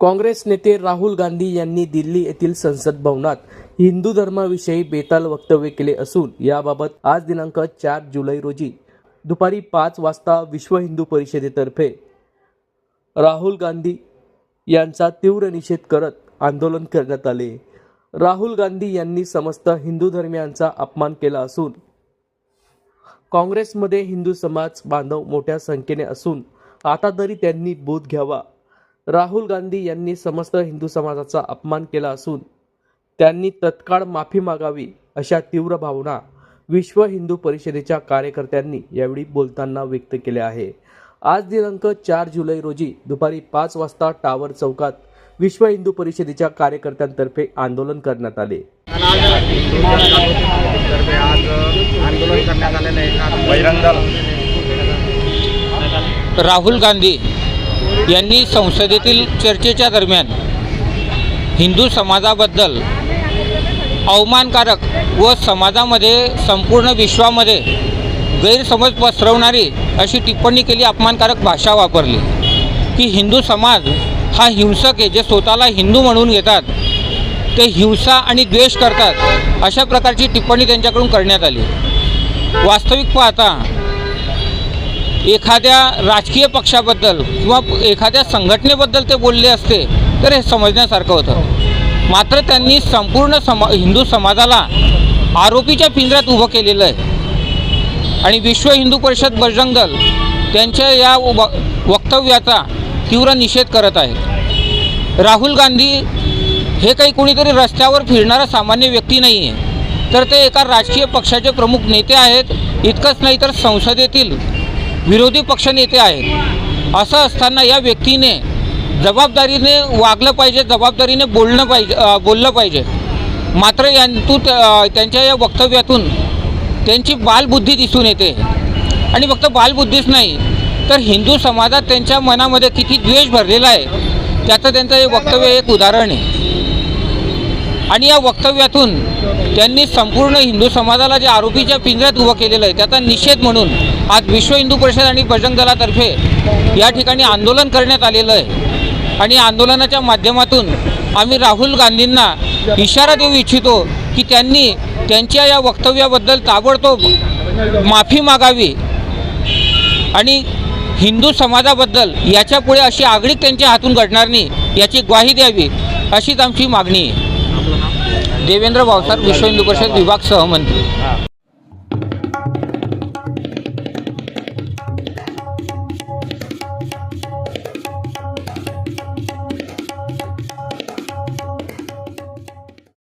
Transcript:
काँग्रेस नेते राहुल गांधी यांनी दिल्ली येथील संसद भवनात हिंदू धर्माविषयी बेताल वक्तव्य केले असून याबाबत आज दिनांक चार जुलै रोजी दुपारी पाच वाजता विश्व हिंदू परिषदेतर्फे राहुल गांधी यांचा तीव्र निषेध करत आंदोलन करण्यात आले. राहुल गांधी यांनी समस्त हिंदू धर्मियांचा अपमान केला असून काँग्रेसमध्ये हिंदू समाज बांधव मोठ्या संख्येने असून आता तरी त्यांनी बोध घ्यावा. राहुल गांधी यांनी समस्त हिंदू समाजाचा अपमान केला असून त्यांनी तत्काळ माफी मागावी अशा तीव्र भावना विश्व हिंदू परिषदेच्या कार्यकर्त्यांनी यावेळी बोलताना व्यक्त केल्या आहे. आज दिनांक चार जुलै रोजी दुपारी पाच वाजता टावर चौकात विश्व हिंदू परिषदेच्या कार्यकर्त्यांतर्फे आंदोलन करण्यात आले. राहुल गांधी यांनी संसदेतील चर्चेच्या दरम्यान हिंदू समाजाबद्दल अवमानकारक व समाजामध्ये संपूर्ण विश्वामध्ये गैरसमज पसरवणारी अशी टिप्पणी केली अपमानकारक भाषा वापरली. की हिंदू समाज हा हिंसक आहे जे स्वतःला हिंदू म्हणून घेतात ते हिंसा आणि द्वेष करतात अशा प्रकारची टिप्पणी त्यांच्याकडून करण्यात आली. वास्तविक पाहता एखाद्या राजकीय पक्षाबद्दल किंवा एखाद्या संघटनेबद्दल ते बोलले असते तर हे समजण्यासारखं होतं. मात्र त्यांनी संपूर्ण समा हिंदू समाजाला आरोपीच्या पिंजऱ्यात उभं केलेलं आहे. आणि विश्व हिंदू परिषद बजरंग दल त्यांच्या या व वक्तव्याचा तीव्र निषेध करत आहे. राहुल गांधी हे काही कोणीतरी रस्त्यावर फिरणारा सामान्य व्यक्ती नाही आहे तर ते एका राजकीय पक्षाचे प्रमुख नेते आहेत इतकंच नाही तर संसदेतील विरोधी पक्षनेते आहेत. असं असताना या व्यक्तीने जबाबदारीने वागलं पाहिजे जबाबदारीने बोलणं पाहिजे बोललं पाहिजे. मात्र यांतू त्यांच्या या वक्तव्यातून त्यांची बालबुद्धी दिसून येते. आणि फक्त बालबुद्धीच नाही तर हिंदू समाजात त्यांच्या मनामध्ये किती द्वेष भरलेला आहे त्याचं त्यांचं हे वक्तव्य एक उदाहरण आहे. आणि या वक्तव्यातून त्यांनी संपूर्ण हिंदू समाजाला जे आरोपीच्या पिंजऱ्यात उभं केलेलं आहे त्याचा निषेध म्हणून आज विश्व हिंदू परिषद आणि बजरंग दलातर्फे या ठिकाणी आंदोलन करण्यात आलेलं आहे. आणि आंदोलनाच्या माध्यमातून आम्ही राहुल गांधींना इशारा देऊ इच्छितो की त्यांनी त्यांच्या या वक्तव्याबद्दल ताबडतोब माफी मागावी आणि हिंदू समाजाबद्दल याच्यापुढे अशी आगळीक त्यांच्या हातून घडणार नाही याची ग्वाही द्यावी अशीच आमची मागणी आहे. देवेंद्र भावसार विश्व हिंदू परिषद विभाग सहमंत्री.